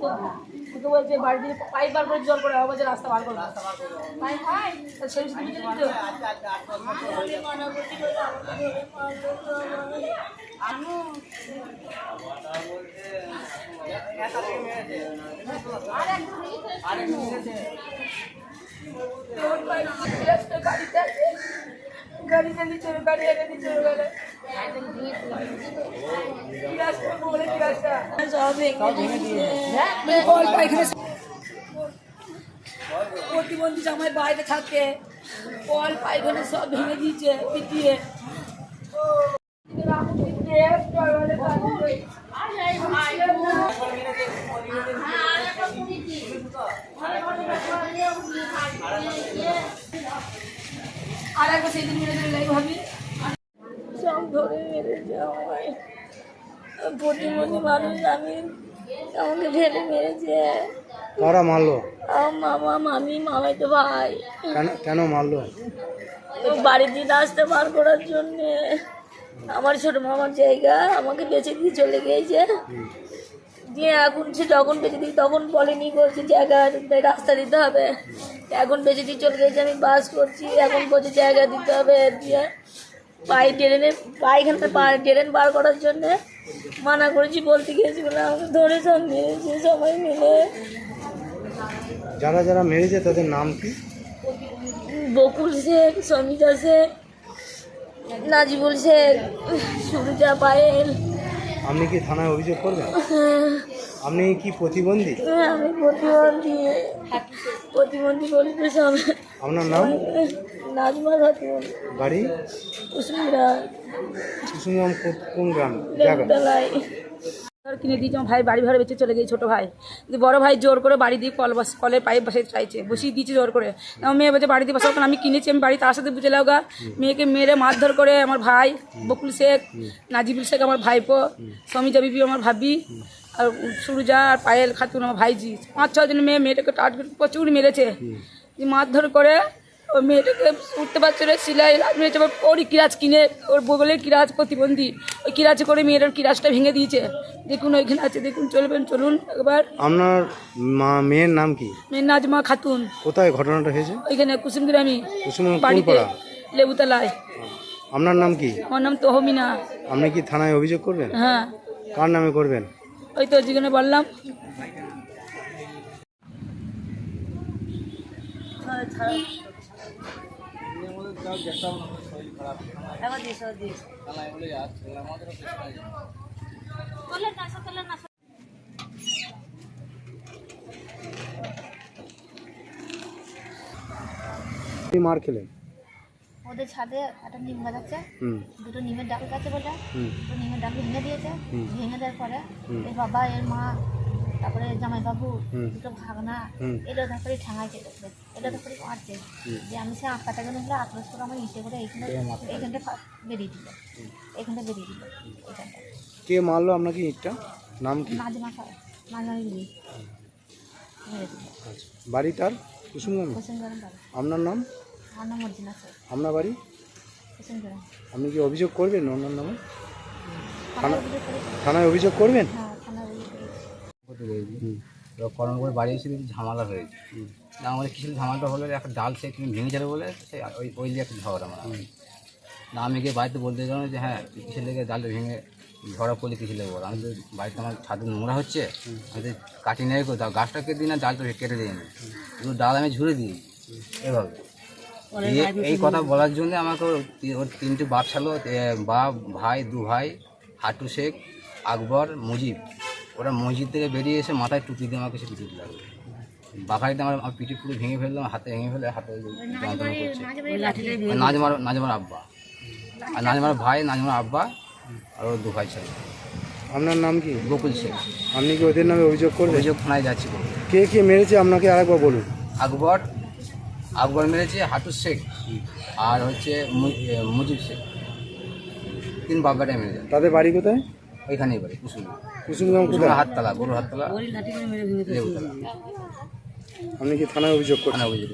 আমাকে বলছে বাড়ি দিয়ে পাইপ বার করে জল করে আমার বলছে রাস্তা বার পাইপ হয় সেই দিতে গাড়িতে কিরাসটা সব ভেঙে দিয়েছে কল পায়খানা প্রতিবন্ধী জামাই বাইরে থাকে। কল পায়খানা সব ভেঙে দিয়েছে পিটিয়ে। আর সেদিন মেরে দিলে ভাবি। সব ধরে মেরেছে আমায় প্রতিবন্ধী মানুষ আমি আমাকে ফেলে মেরেছে। কারা মারলো? আমার মামা মামি মামাই তো ভাই। কেন কেন মারলো? তো বাড়ি দিয়ে রাস্তা বার করার জন্যে। আমার ছোট মামার জায়গা আমাকে বেঁচে দিয়ে চলে গিয়েছে। দিয়ে এখন সে যখন বেঁচে দিই তখন বলেনি বলছে জায়গা রাস্তা দিতে হবে। এখন বেঁচে দিয়ে চলে গেছে আমি বাস করছি এখন বলছে জায়গা দিতে হবে দিয়ে পায়ে ট্রেনে পায়খানাতে পা ট্রেন বার করার জন্যে মানা করেছি বলতে গিয়েছি বলে আমাকে ধরে সব মেরেছে সবাই মিলে। যারা যারা মেরেছে তাদের নাম কি? বকুল শেখ সমিতা শেখ নাজিবুল শেখ সুরজা পায়েল। আপনি কি থানায় অভিযোগ করবেন? আপনি কি প্রতিবন্ধী? হ্যাঁ, আমি প্রতিবন্ধী। প্রতিবন্ধী সব আপনার নাম? নাজমা খাতুন বাড়ি? কুসুমগ্রাম। কুসুমগ্রাম কোন গ্রাম? জায়গা কিনে দিয়েছে, আমার ভাই বাড়ি ভাড়া বেঁচে চলে গেছে ছোটো ভাই। কিন্তু বড় ভাই জোর করে বাড়ি দিয়ে কল বাস কলের পাইপ বসে চাইছে, বসিয়ে দিয়েছে জোর করে। আমার মেয়ে বলছে, বাড়ি দিয়ে কারণ আমি কিনেছি, আমি বাড়ি তার সাথে বুঝে লাগা মেয়েকে মেরে মারধর করে আমার ভাই, বকুল শেখ, নাজিবুল শেখ, আমার ভাইপো সমিতা বিবি, আমার ভাবি, আর সুরজা, আর পায়েল খাতুন, আমার ভাইজি। পাঁচ ছজন মেয়ে, মেয়েটাকে টাট প্রচুর মেরেছে। মারধর করে ওই মেয়েটাকে উঠতে পারছে না সিলাই মেয়েটা ওরই কিরাজ কিনে ওর বগলের কিরাজ প্রতিবন্ধী। ওই কিরাজ করে মেয়েটার কিরাজটা ভেঙে দিয়েছে। দেখুন ওইখানে আছে দেখুন চলবেন চলুন একবার। আপনার মা মেয়ের নাম কি? মেয়ের নাজমা খাতুন। কোথায় ঘটনাটা হয়েছে? ওইখানে কুসুমগ্রামী কুসুমগ্রাম কোন বাড়িতে পাড়া? লেবুতলায়। আপনার নাম কি? আমার নাম তহমিনা। আপনি কি থানায় অভিযোগ করবেন? হ্যাঁ। কার নামে করবেন? ওই তো যেখানে বললাম। মার খেলেন? ওদের ছাদে একটা নিম গাছ আছে। দুটো নিমের ডাল গাছে বলে দুটো নিমের ডাল ভেঙে দিয়েছে। ভেঙে দেওয়ার পরে এর বাবা এর মা তারপরে জামাইবাবু দুটো ভাগনা এটা তারপরে ঠাঙাইছে এটা তারপরে মারছে। যে আমি সে আঁকাটা গেলে হলে আক্রোশ করে আমার ইসে করে এইখানে এইখানটা বেরিয়ে দিল। এইখানটা বেরিয়ে দিল এইখানটা। কে মারলো আপনাকে ইটটা? নাম কি? মাঝে মাথা মাঝে মাঝে দিল। আচ্ছা। বাড়ি তার কুসুমগ্রামে আপনার নাম? আমার নাম মর্জিনা স্যার আপনার বাড়ি? হোসেন গরম আপনি কি অভিযোগ করবেন ওনার নামে? থানায় অভিযোগ করে থানায় অভিযোগ করবেন হ্যাঁ থানায় অভিযোগ করেছি করতে পেরেছি এবার কর্ম করে বাড়ি এসে দেখি ঝামেলা হয়েছে। না আমাদের কিছু ঝামেলাটা হলো একটা ডাল সে তুমি ভেঙে যাবে বলে সে ওই ওই যে একটা ঝগড়া আমার না আমি গিয়ে বাড়িতে বলতে গেলাম যে হ্যাঁ কিসের লেগে ডালটা ভেঙে ঝগড়া করলে কিসের লেগে বল? আমি তো বাড়িতে আমার ছাদে নোংরা হচ্ছে আমি তো কাটি নেই কোথাও গাছটা কেটে দিই না ডালটা কেটে দিইনি শুধু ডাল আমি ঝুড়ে দিই এভাবে। এই কথা বলার জন্য আমাকে ওর ওর তিনটে বাপ ছিল বাপ ভাই দু ভাই হাটু শেখ আকবর মুজিব। ওরা মসজিদ থেকে বেরিয়ে এসে মাথায় টুপি দিয়ে আমাকে সে পিটি দিল। বাঘাইতে আমার আমার পিঠে পুরো ভেঙে ফেললাম হাতে ভেঙে ফেলে হাতে যন্ত্রণা করছে। নাজমার নাজমার আব্বা। আর নাজমার ভাই নাজমার আব্বা আর ওর দু ভাই ছিল। আপনার নাম কি? গোকুল শেখ। আপনি কি ওদের নামে অভিযোগ করবেন অভিযোগ থানায় যাচ্ছি কে কে মেরেছে? আপনাকে আরেকবার বলুন। আকবর আকবর মেরেছে হাটু শেখ আর হচ্ছে মুজিব শেখ। তিন বাব্বাটাই মেরেছে। তাদের বাড়ি কোথায়? ওইখানেই বাড়ি কুসুম কুসুমগ্রাম কোথায়? হাততলা গরুর হাততলা লেবুতলা আপনি কি থানায় অভিযোগ করেন অভিযোগ